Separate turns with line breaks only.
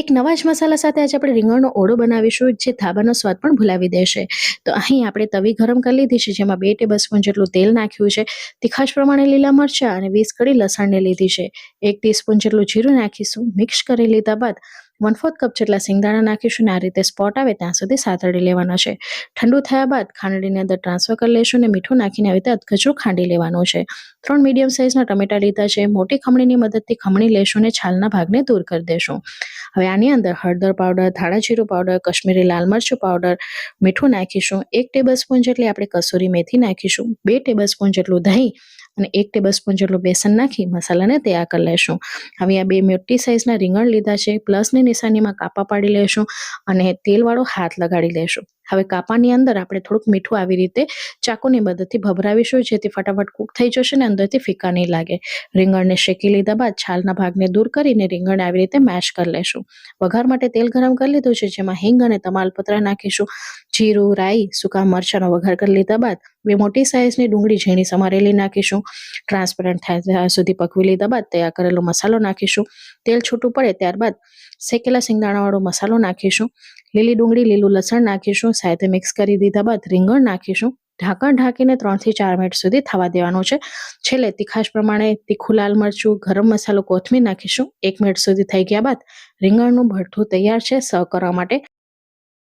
એક નવા જ મસાલા સાથે આજે આપણે રીંગણનો ઓળો બનાવીશું, જે ધાબાનો સ્વાદ પણ ભૂલાવી દેશે. તો અહીં આપણે તવી ગરમ કરી લીધી છે, જેમાં બે ટેબલ સ્પૂન જેટલું તેલ નાખ્યું છે, તીખાશ પ્રમાણે લીલા મરચાં અને વીસ કડી લસણને લીધી છે. એક ટીસ્પૂન જેટલું જીરું નાખીશું, મિક્સ કરી લીધા બાદ વન ફોર્થ કપ જેટલા સિંગદાણા નાખીશું અને આ રીતે સ્પોટ આવે ત્યાં સુધી સાતળી લેવાના છે. ઠંડુ થયા બાદ ખાંડણીની અંદર ટ્રાન્સફર કરી લઈશું અને મીઠું નાખીને આવી રીતે અધકચરું ખાંડી લેવાનું છે. ત્રણ મીડિયમ સાઇઝના ટમેટા લીધા છે. મોટી ખમણીની મદદથી ખમણી લેશું અને છાલના ભાગને દૂર કરી દેશું. હવે આની અંદર હળદર પાવડર ધાણા જીરું પાવડર કશ્મીરી લાલ મરચું પાવડર મીઠું નાખીશું. એક ટેબલ સ્પૂન જેટલી આપણે કસૂરી મેથી નાખીશું. બે ટેબલ સ્પૂન જેટલું દહીં અને એક ટેબલ સ્પૂન જેટલું બેસન નાખી મસાલાને તૈયાર કરી લેશું. હવે આ બે મોટી સાઇઝના રીંગણ લીધા છે. પ્લસની નિશાનીમાં કાપા પાડી લેશું અને તેલવાળો હાથ લગાડી લેશું. હવે કાપાની અંદર આપણે થોડુંક મીઠું આવી રીતે ચાકુની મદદથી ભભરાવીશું, જેથી ફટાફટ કૂક થઈ જશે ને અંદરથી ફીકા નહીં લાગે. રીંગણને શેકી લીધા બાદ છાલના ભાગને દૂર કરીને રીંગણ આવી રીતે મેશ કરી લેશું. વઘાર માટે તેલ ગરમ કરી લીધું છે, જેમાં હિંગ અને તમાલપત્ર નાખીશું. જીરું, રાઈ, સૂકા મરચાંનો વઘાર કરી લીધા બાદ બે મોટી સાઇઝની ડુંગળી ઝીણી સમારેલી નાખીશું. ટ્રાન્સપરન્ટ થાય ત્યાં સુધી પકવી લીધા બાદ તૈયાર કરેલો મસાલો નાખીશું. તેલ છૂટું પડે ત્યારબાદ શેકેલા શિંગદાણાવાળો મસાલો નાખીશું, લીલી ડુંગળી, લીલું લસણ નાખીશું, સાથે મિક્સ કરી દીધા બાદ રીંગણ નાખીશું. ઢાંકણ ઢાંકીને ત્રણથી ચાર મિનિટ સુધી થવા દેવાનું છે. છેલ્લે તીખાશ પ્રમાણે તીખું લાલ મરચું, ગરમ મસાલો, કોથમીર નાખીશું. એક મિનિટ સુધી થઈ ગયા બાદ રીંગણનું ભરથું તૈયાર છે, સર્વ કરવા માટે.